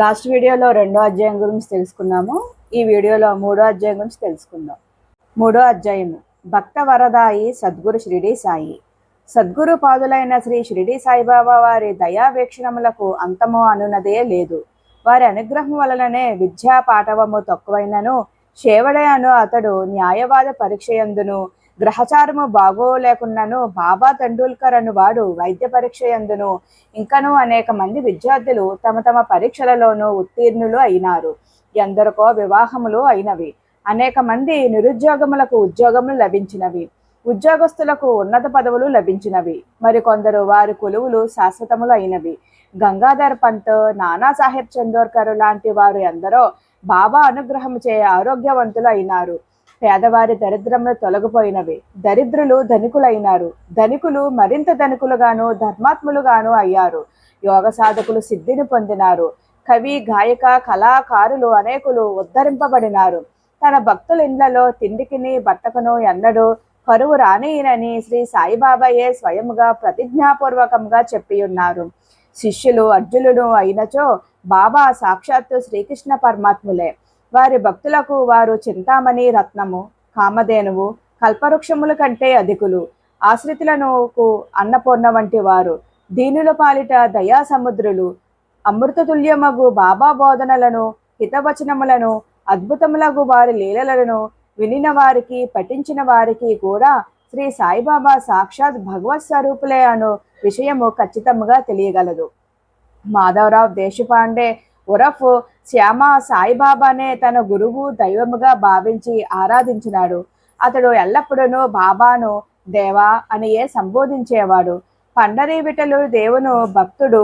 Last వీడియోలో రెండో అధ్యాయం గురించి తెలుసుకున్నాము. ఈ వీడియోలో మూడో అధ్యాయం గురించి తెలుసుకుందాం. మూడో అధ్యాయము భక్త వరదాయి సద్గురు షిరిడి సాయి. సద్గురు పాదులైన శ్రీ షిరిడి సాయిబాబా వారి దయావేక్షణములకు అంతము అనున్నదే లేదు. వారి అనుగ్రహం వలననే విద్యా పాఠవము తక్కువైనను. శేవడయను అతడు న్యాయవాద పరీక్ష ఎందును గ్రహచారము బాగోలేకున్నను బాబా తండూల్కర్ అనువాడు వైద్య పరీక్ష ఎందును ఇంకను అనేక మంది విద్యార్థులు తమ తమ పరీక్షలలోనూ ఉత్తీర్ణులు అయినారు. ఎందరికో వివాహములు అయినవి. అనేక మంది నిరుద్యోగములకు ఉద్యోగములు లభించినవి. ఉద్యోగస్తులకు ఉన్నత పదవులు లభించినవి. మరికొందరు వారి కొలువులు శాశ్వతములు అయినవి. గంగాధర్ పంత్ నానాసాహెబ్ చందోర్కర్ లాంటి వారు ఎందరో బాబా అనుగ్రహం చే ఆరోగ్యవంతులు అయినారు. పేదవారి దరిద్రములు తొలగిపోయినవి. దరిద్రులు ధనికులైనారు. ధనికులు మరింత ధనికులుగాను ధర్మాత్ములుగాను అయ్యారు. యోగ సాధకులు సిద్ధిని పొందినారు. కవి గాయక కళాకారులు అనేకులు ఉద్ధరింపబడినారు. తన భక్తుల ఇండ్లలో తిండికిని బట్టకును ఎన్నడూ కరువు రానియనని శ్రీ సాయిబాబాయే స్వయంగా ప్రతిజ్ఞాపూర్వకంగా చెప్పి ఉన్నారు శిష్యులు అర్జునుడు అయినచో బాబా సాక్షాత్తు శ్రీకృష్ణ పరమాత్ములే. వారి భక్తులకు వారు చింతామణి రత్నము కామధేనువు కల్పవృక్షముల కంటే అధికులు. ఆశ్రితులను అన్నపూర్ణ వంటి వారు. దీనుల పాలిట దయా సముద్రులు అమృతతుల్యమగు బాబా బోధనలను హితవచనములను అద్భుతములగు వారి లీలలను వినిన వారికి పఠించిన వారికి కూడా శ్రీ సాయిబాబా సాక్షాత్ భగవత్ స్వరూపులే అను విషయము ఖచ్చితంగా తెలియగలదు. మాధవరావు దేశపాండే ఉరఫ్ శ్యామ సాయిబాబానే తన గురువు దైవముగా భావించి ఆరాధించినాడు. అతడు ఎల్లప్పుడూ బాబాను దేవా అనియే సంబోధించేవాడు. పండరీ విటలు దేవును భక్తుడు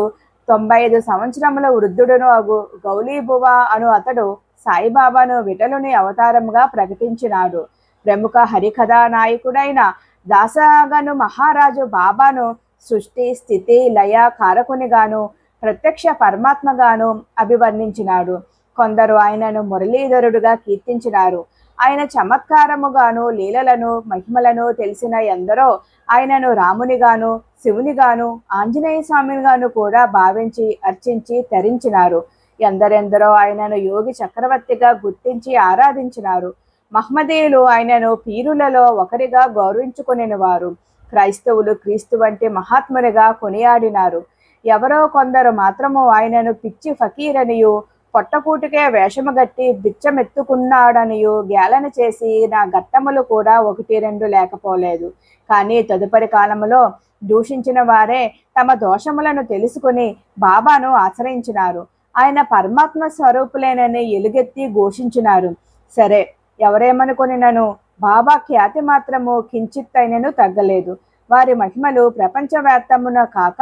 తొంభై ఐదు సంవత్సరముల వృద్ధుడును అగు గౌలీబువ అను అతడు సాయిబాబాను విటలుని అవతారముగా ప్రకటించినాడు. ప్రముఖ హరికథా నాయకుడైన దాసగను మహారాజు బాబాను సృష్టి స్థితి లయ కారకునిగాను ప్రత్యక్ష పరమాత్మగాను అభివర్ణించినాడు. కొందరు ఆయనను మురళీధరుడుగా కీర్తించినారు. ఆయన చమత్కారముగాను లీలలను మహిమలను తెలిసిన ఎందరో ఆయనను రామునిగాను శివునిగాను ఆంజనేయ స్వామినిగాను కూడా భావించి అర్చించి తరించినారు. ఎందరెందరో ఆయనను యోగి చక్రవర్తిగా గుర్తించి ఆరాధించినారు. మహ్మదీయులు ఆయనను పీరులలో ఒకరిగా గౌరవించుకుని వారు క్రైస్తవులు క్రీస్తు వంటి మహాత్మునిగా కొనియాడినారు. ఎవరో కొందరు మాత్రము ఆయనను పిచ్చి ఫకీరనియు పొట్టకూటికే వేషము గట్టి బిచ్చమెత్తుకున్నాడనియు గేలన చేసి నా ఘట్టములు కూడా ఒకటి రెండు లేకపోలేదు. కానీ తదుపరి కాలములో దూషించిన వారే తమ దోషములను తెలుసుకుని బాబాను ఆశ్రయించినారు. ఆయన పరమాత్మ స్వరూపులేనని ఎలుగెత్తి ఘోషించినారు. సరే ఎవరేమనుకుని నన్ను బాబా ఖ్యాతి మాత్రము కించిత్తైనను తగ్గలేదు. వారి మహిమలు ప్రపంచవ్యాప్తమున కాక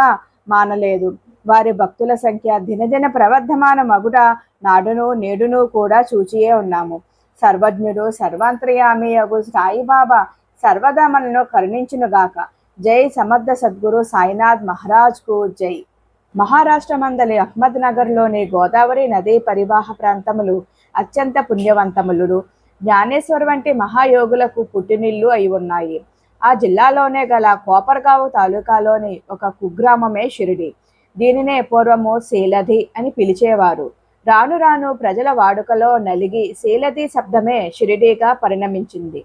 మానలేదు. వారి భక్తుల సంఖ్య దినదిన ప్రవర్ధమాన మగుట నాడును నేడును కూడా చూచియే ఉన్నాము. సర్వజ్ఞుడు సర్వాంతర్యామి అగు సాయిబాబా సర్వదా మనను కరుణించునుగాక. జై సమర్థ సద్గురు సాయినాథ్ మహారాజ్కు జై. మహారాష్ట్ర మందలి అహ్మద్ నగర్లోని గోదావరి నదీ పరివాహ ప్రాంతములు అత్యంత పుణ్యవంతములు జ్ఞానేశ్వర్ వంటి మహాయోగులకు పుట్టినిల్లు అయి ఉన్నాయి. ఆ జిల్లాలోనే గల కోపర్గావ్ తాలూకాలోని ఒక కుగ్రామమే షిరిడి. దీనినే పూర్వము శీలధి అని పిలిచేవారు. రాను రాను ప్రజల వాడుకలో నలిగి శీలధి శబ్దమే షిరిడీగా పరిణమించింది.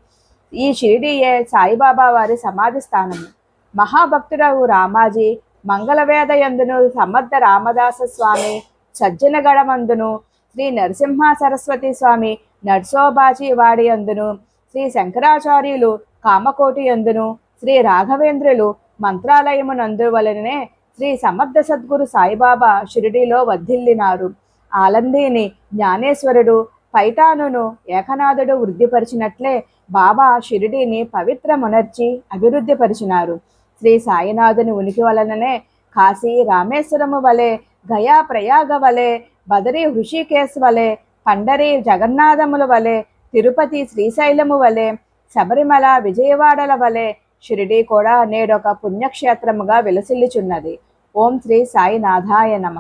ఈ షిరిడీయే సాయిబాబా వారి సమాధి స్థానము మహాభక్తుడవు రామాజీ మంగళవేద యందును సమర్థ రామదాస స్వామి సజ్జనగడమందును శ్రీ నరసింహ సరస్వతి స్వామి నర్సోబాచి వాడి అందును శ్రీ శంకరాచార్యులు కామకోటి ఎందును శ్రీ రాఘవేంద్రులు మంత్రాలయమునందు వలననే శ్రీ సమర్థ సద్గురు సాయిబాబా షిరిడిలో వర్ధిల్లినారు. ఆలందీని జ్ఞానేశ్వరుడు పైతానును ఏకనాథుడు వృద్ధిపరిచినట్లే బాబా షిరిడిని పవిత్రమునర్చి అభివృద్ధిపరిచినారు. శ్రీ సాయినాథుని ఉనికి వలననే కాశీ రామేశ్వరము వలె గయా ప్రయాగ వలె బదరి హృషికేశ్ వలె పండరి జగన్నాథముల వలె తిరుపతి శ్రీశైలము వలె శబరిమల విజయవాడల వలె షిరిడి కూడా నేడొక పుణ్యక్షేత్రముగా విలసిల్లుచున్నది. ఓం శ్రీ సాయినాథాయ నమ.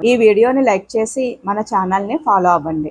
ఈ వీడియోని లైక్ చేసి మన ఛానల్ని ఫాలో అవ్వండి.